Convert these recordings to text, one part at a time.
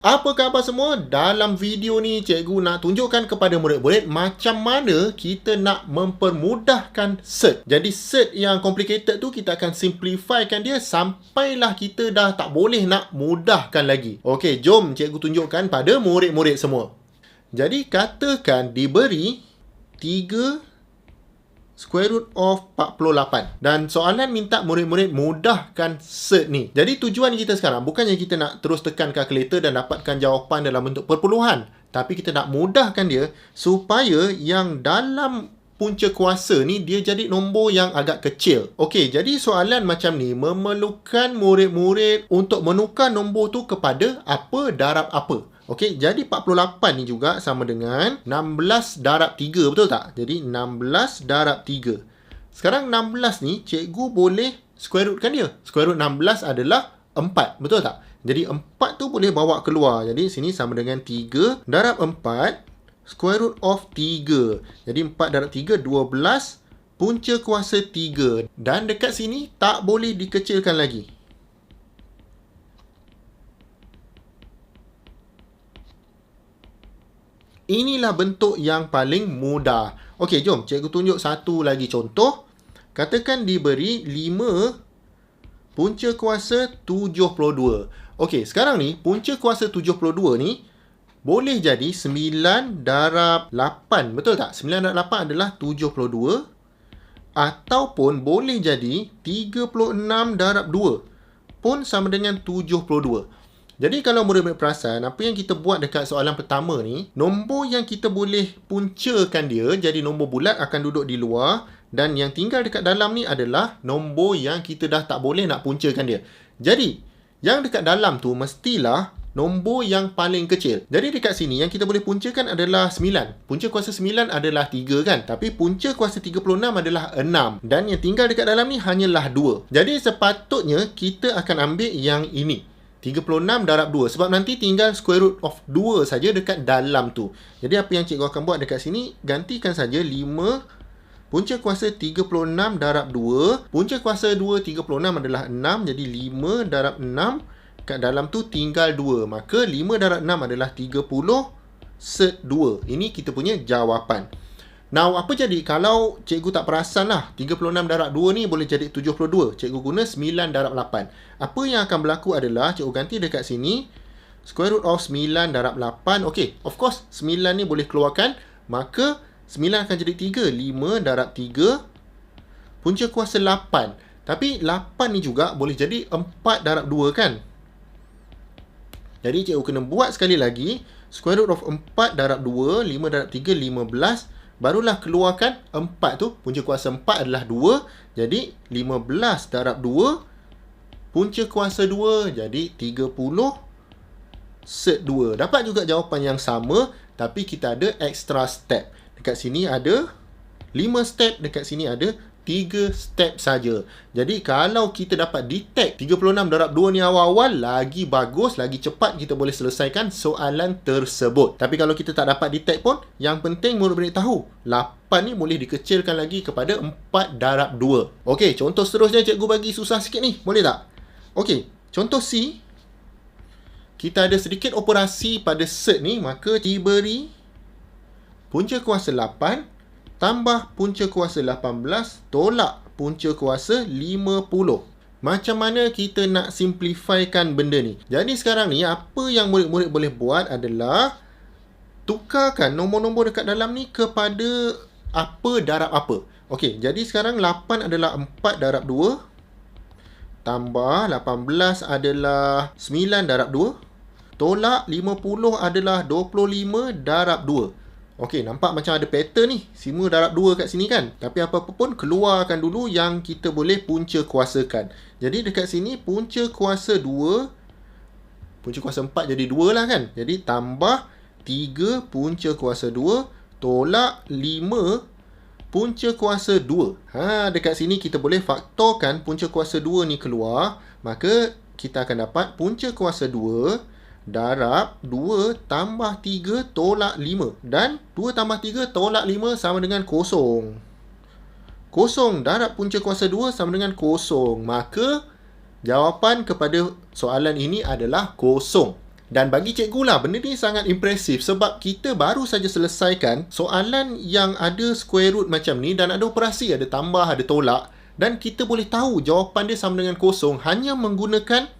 Apa khabar semua? Dalam video ni cikgu nak tunjukkan kepada murid-murid macam mana kita nak mempermudahkan cert. Jadi cert yang complicated tu kita akan simplifykan dia sampailah kita dah tak boleh nak mudahkan lagi. Okey, jom cikgu tunjukkan pada murid-murid semua. Jadi katakan diberi 3 square root of 48. Dan soalan minta murid-murid mudahkan cert ni. Jadi tujuan kita sekarang bukannya kita nak terus tekan kalkulator dan dapatkan jawapan dalam bentuk perpuluhan. Tapi kita nak mudahkan dia supaya yang dalam punca kuasa ni dia jadi nombor yang agak kecil. Okey, jadi soalan macam ni memerlukan murid-murid untuk menukar nombor tu kepada apa darab apa. Okey, jadi 48 ni juga sama dengan 16 darab 3, betul tak? Jadi 16 darab 3. Sekarang 16 ni cikgu boleh square root kan dia. Square root 16 adalah 4, betul tak? Jadi 4 tu boleh bawa keluar. Jadi sini sama dengan 3 darab 4 square root of 3. Jadi 4 darab 3 12 punca kuasa 3 dan dekat sini tak boleh dikecilkan lagi. Inilah bentuk yang paling mudah. Okey, jom cikgu tunjuk satu lagi contoh. Katakan diberi 5 punca kuasa 72. Okey, sekarang ni punca kuasa 72 ni boleh jadi 9 darab 8. Betul tak? 9 darab 8 adalah 72. Ataupun boleh jadi 36 darab 2 pun sama dengan 72. Jadi kalau murid-murid perasan, apa yang kita buat dekat soalan pertama ni, nombor yang kita boleh puncakan dia jadi nombor bulat akan duduk di luar dan yang tinggal dekat dalam ni adalah nombor yang kita dah tak boleh nak puncakan dia. Jadi, yang dekat dalam tu mestilah nombor yang paling kecil. Jadi dekat sini yang kita boleh puncakan adalah 9. Punca kuasa 9 adalah 3 kan? Tapi punca kuasa 36 adalah 6. Dan yang tinggal dekat dalam ni hanyalah 2. Jadi sepatutnya kita akan ambil yang ini. 36 darab 2 sebab nanti tinggal square root of 2 saja dekat dalam tu. Jadi apa yang cikgu akan buat dekat sini gantikan saja 5 punca kuasa 36 darab 2. Punca kuasa 2 36 adalah 6 jadi 5 darab 6 kat dalam tu tinggal 2. Maka 5 darab 6 adalah 30 set 2. Ini kita punya jawapan. Now, apa jadi? Kalau cikgu tak perasan lah 36 darab 2 ni boleh jadi 72 Cikgu guna 9 darab 8 Apa yang akan berlaku adalah cikgu ganti dekat sini Square root of 9 darab 8 Okay, of course 9 ni boleh keluarkan. Maka 9 akan jadi 3 5 darab 3 Punca kuasa 8 Tapi 8 ni juga boleh jadi 4 darab 2 kan? Jadi cikgu kena buat sekali lagi Square root of 4 darab 2 5 darab 3 15 barulah keluarkan 4 tu. Punca kuasa 4 adalah 2 jadi 15 darab 2 punca kuasa 2 jadi 30 set 2 dapat juga jawapan yang sama tapi kita ada extra step. Dekat sini ada 5 step dekat sini ada 3 step saja. Jadi kalau kita dapat detect 36 darab 2 ni awal-awal lagi bagus, lagi cepat kita boleh selesaikan soalan tersebut. Tapi kalau kita tak dapat detect pun, yang penting murid-murid tahu 8 ni boleh dikecilkan lagi kepada 4 darab 2. Okey, contoh seterusnya cikgu bagi susah sikit ni. Boleh tak? Okey, contoh C. Kita ada sedikit operasi pada set ni, maka diberi punca kuasa 8 tambah punca kuasa 18 tolak punca kuasa 50. Macam mana kita nak simplifykan benda ni? Jadi sekarang ni apa yang murid-murid boleh buat adalah tukarkan nombor-nombor dekat dalam ni kepada apa darab apa. Okey, jadi sekarang 8 adalah 4 darab 2 tambah 18 adalah 9 darab 2 tolak 50 adalah 25 darab 2. Okey, nampak macam ada pattern ni. Semua darab 2 kat sini kan? Tapi apa-apa pun, keluarkan dulu yang kita boleh punca kuasakan. Jadi dekat sini, punca kuasa 2. Punca kuasa 4 jadi 2 lah kan? Jadi tambah 3 punca kuasa 2. Tolak 5 punca kuasa 2. Ha, dekat sini kita boleh faktorkan punca kuasa 2 ni keluar. Maka kita akan dapat punca kuasa 2 darab 2 tambah 3 tolak 5 dan 2 tambah 3 tolak 5 sama dengan kosong. Kosong darab punca kuasa 2 sama dengan kosong. Maka jawapan kepada soalan ini adalah kosong. Dan bagi cikgu lah, benda ni sangat impresif sebab kita baru saja selesaikan soalan yang ada square root macam ni dan ada operasi, ada tambah, ada tolak. Dan kita boleh tahu jawapan dia sama dengan kosong hanya menggunakan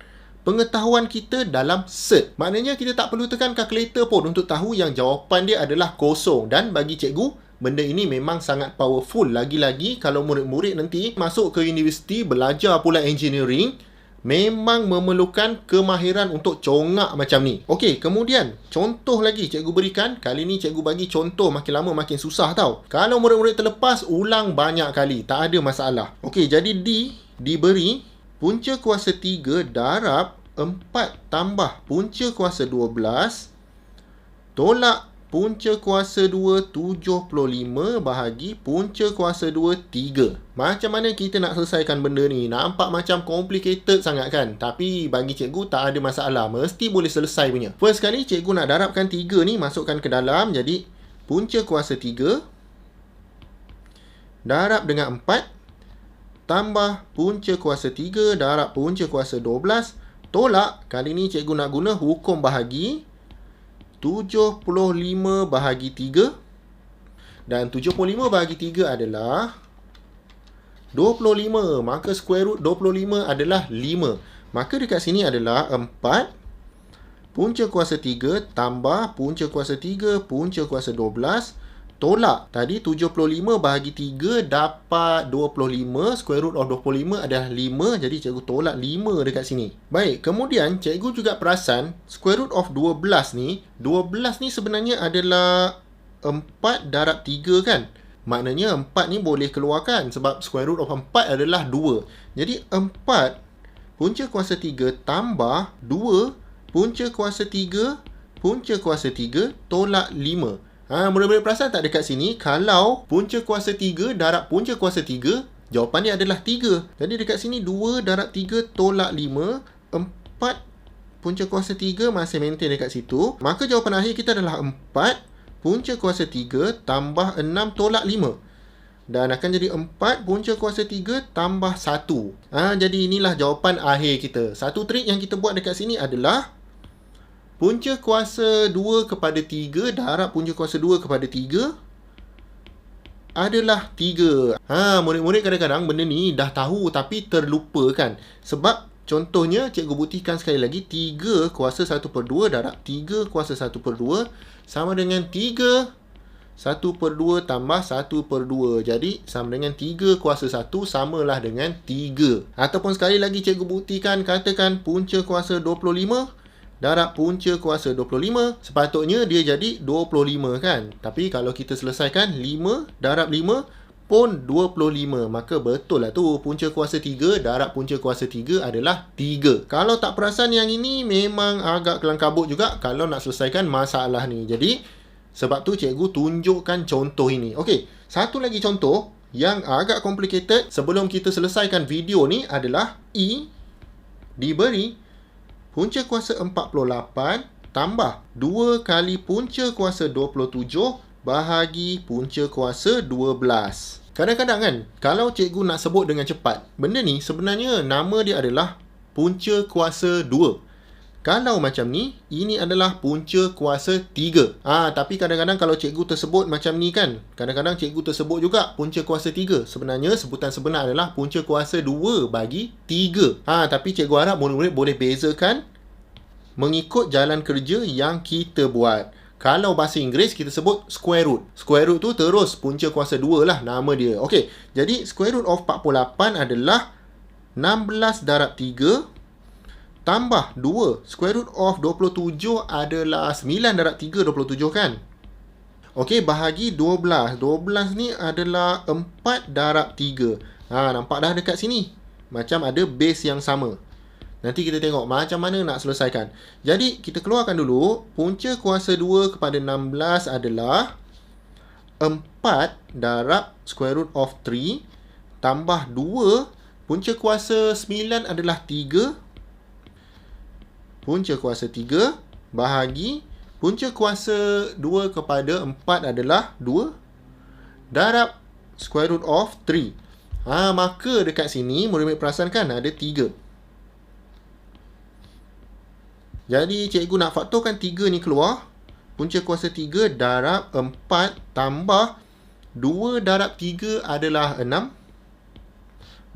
pengetahuan kita dalam cert. Maknanya kita tak perlu tekan kalkulator pun untuk tahu yang jawapan dia adalah kosong. Dan bagi cikgu, benda ini memang sangat powerful. Lagi-lagi kalau murid-murid nanti masuk ke universiti belajar pula engineering, memang memerlukan kemahiran untuk congak macam ni. Okey, kemudian contoh lagi cikgu berikan. Kali ni cikgu bagi contoh makin lama makin susah tau. Kalau murid-murid terlepas, ulang banyak kali. Tak ada masalah. Okey, jadi D diberi punca kuasa 3 darab 4 tambah punca kuasa 12 tolak punca kuasa 2 75 bahagi punca kuasa 2 3. Macam mana kita nak selesaikan benda ni? Nampak macam complicated sangat kan? Tapi bagi cikgu tak ada masalah. Mesti boleh selesai punya. First kali cikgu nak darabkan 3 ni masukkan ke dalam. Jadi punca kuasa 3 darab dengan 4 tambah punca kuasa 3 darab punca kuasa 12 tolak. Kali ni cikgu nak guna hukum bahagi. 75 bahagi 3 dan 75 bahagi 3 adalah 25 maka square root 25 adalah 5 maka dekat sini adalah 4 punca kuasa 3 tambah punca kuasa 3 punca kuasa 12 tolak. Tadi 75 bahagi 3 dapat 25 square root of 25 adalah 5 jadi cikgu tolak 5 dekat sini. Baik kemudian cikgu juga perasan square root of 12 ni 12 ni sebenarnya adalah 4 darab 3 kan? Maknanya 4 ni boleh keluarkan sebab square root of 4 adalah 2 jadi 4 punca kuasa 3 tambah 2 punca kuasa 3 punca kuasa 3 tolak 5 Ha, murid-murid perasan tak dekat sini kalau punca kuasa 3 darab punca kuasa 3 jawapan dia adalah 3. Jadi dekat sini 2 darab 3 tolak 5 4 punca kuasa 3 masih maintain dekat situ. Maka jawapan akhir kita adalah 4 punca kuasa 3 tambah 6 tolak 5. Dan akan jadi 4 punca kuasa 3 tambah 1. Ha, jadi inilah jawapan akhir kita. Satu trik yang kita buat dekat sini adalah Punca kuasa 2 kepada 3 darab punca kuasa 2 kepada 3 adalah 3. Ha, murid-murid kadang-kadang benda ni dah tahu tapi terlupa kan. Sebab contohnya cikgu buktikan sekali lagi 3 kuasa 1 per 2 darab 3 kuasa 1 per 2 sama dengan 3 1 per 2 tambah 1 per 2. Jadi sama dengan 3 kuasa 1 samalah dengan 3. Ataupun sekali lagi cikgu buktikan katakan punca kuasa 25 darab punca kuasa 25 sepatutnya dia jadi 25 kan? Tapi kalau kita selesaikan 5 darab 5 pun 25 maka betul lah tu punca kuasa 3 darab punca kuasa 3 adalah 3 kalau tak perasan yang ini memang agak kelang kabut juga kalau nak selesaikan masalah ni. Jadi sebab tu cikgu tunjukkan contoh ini. Okey, satu lagi contoh yang agak complicated sebelum kita selesaikan video ni adalah E diberi punca kuasa 48 tambah 2 kali punca kuasa 27 bahagi punca kuasa 12. Kadang-kadang kan, kalau cikgu nak sebut dengan cepat, benda ni sebenarnya nama dia adalah punca kuasa 2. Kalau macam ni, ini adalah punca kuasa 3. Ah, tapi kadang-kadang kalau cikgu tersebut macam ni kan, kadang-kadang cikgu tersebut juga punca kuasa 3. Sebenarnya sebutan sebenar adalah punca kuasa 2 bagi 3. Ah, tapi cikgu harap murid-murid boleh bezakan mengikut jalan kerja yang kita buat. Kalau bahasa Inggeris kita sebut square root. Square root tu terus punca kuasa 2 lah nama dia. Okey, jadi square root of 48 adalah 16 darab 3 tambah 2 square root of 27 adalah 9 darab 3 27 kan? Okey bahagi 12 12 ni adalah 4 darab 3 ha, nampak dah dekat sini? Macam ada base yang sama. Nanti kita tengok macam mana nak selesaikan. Jadi kita keluarkan dulu. Punca kuasa 2 kepada 16 adalah 4 darab square root of 3 tambah 2 punca kuasa 9 adalah 3 punca kuasa 3 bahagi punca kuasa 2 kepada 4 adalah 2 darab square root of 3. Ha, maka dekat sini murid-murid perasan kan ada 3. Jadi cikgu nak faktorkan 3 ni keluar. Punca kuasa 3 darab 4 tambah 2 darab 3 adalah 6.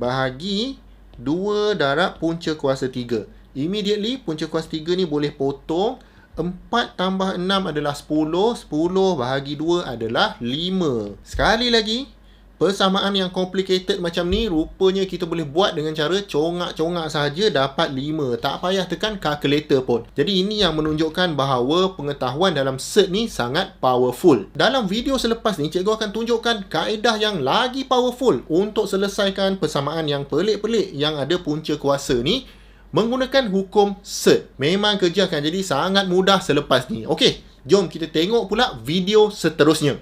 Bahagi 2 darab punca kuasa 3. Immediately punca kuasa 3 ni boleh potong. 4 tambah 6 adalah 10. 10 bahagi 2 adalah 5. Sekali lagi, persamaan yang complicated macam ni rupanya kita boleh buat dengan cara congak-congak saja dapat 5. Tak payah tekan calculator pun. Jadi ini yang menunjukkan bahawa pengetahuan dalam cert ni sangat powerful. Dalam video selepas ni, cikgu akan tunjukkan kaedah yang lagi powerful untuk selesaikan persamaan yang pelik-pelik yang ada punca kuasa ni menggunakan hukum cert. Memang kerja akan jadi sangat mudah selepas ni. Okey, jom kita tengok pula video seterusnya.